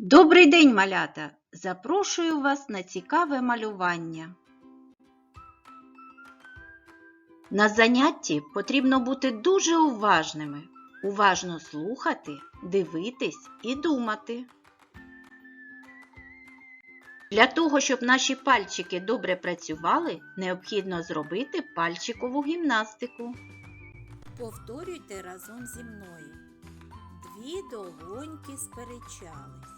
Добрий день, малята! Запрошую вас на цікаве малювання. На занятті потрібно бути дуже уважними, уважно слухати, дивитись і думати. Для того, щоб наші пальчики добре працювали, необхідно зробити пальчикову гімнастику. Повторюйте разом зі мною. Дві долоньки сперечались.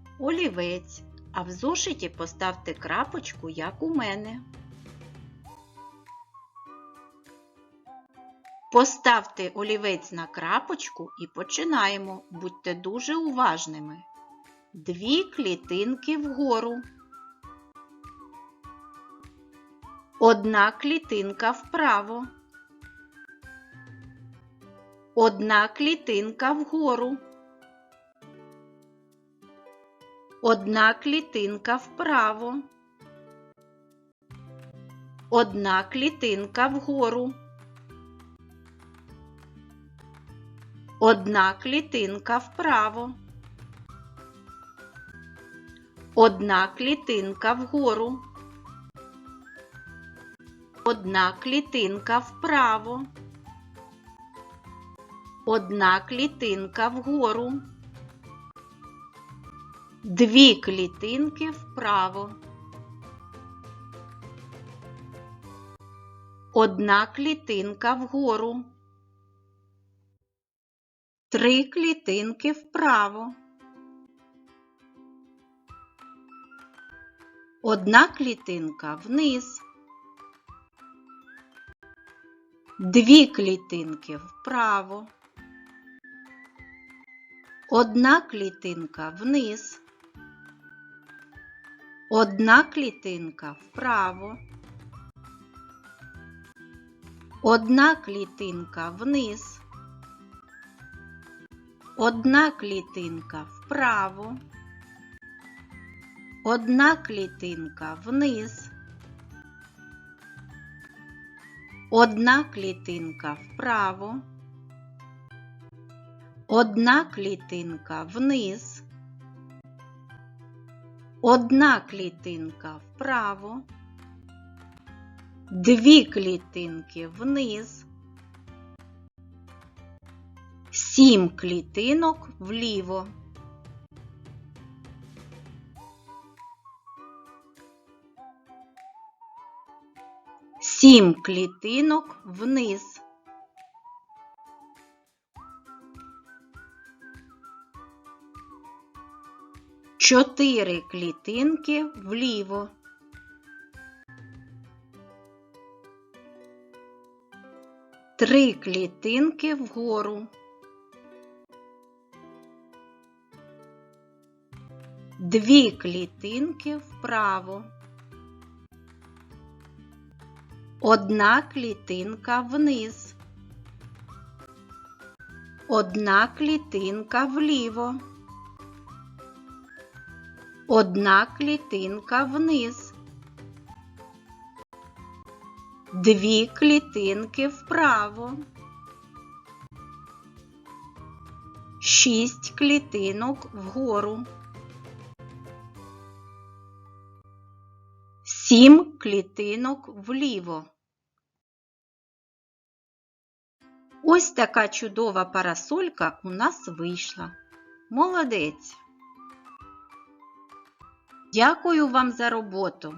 олівець, а в зошиті поставте крапочку, як у мене. Поставте олівець на крапочку і починаємо. Будьте дуже уважними. Дві клітинки вгору. Одна клітинка вправо. Одна клітинка вгору. Одна клітинка вправо. Одна клітинка вгору. Одна клітинка вправо. Одна клітинка вгору. Одна клітинка вправо. Одна клітинка вгору. Дві клітинки вправо. Одна клітинка вгору. Три клітинки вправо. Одна клітинка вниз. Дві клітинки вправо. Одна клітинка вниз. Одна клітинка вправо. Одна клітинка вниз. Одна клітинка вправо. Одна клітинка вниз. Одна клітинка вправо. Одна клітинка вниз. Одна клітинка вправо. Дві клітинки вниз. Сім клітинок вліво. Сім клітинок вниз. Чотири клітинки вліво. Три клітинки вгору. Дві клітинки вправо. Одна клітинка вниз. Одна клітинка вліво. Одна клітинка вниз. Дві клітинки вправо. Шість клітинок вгору. Сім клітинок вліво. Ось така чудова парасолька у нас вийшла. Молодець! Дякую вам за роботу!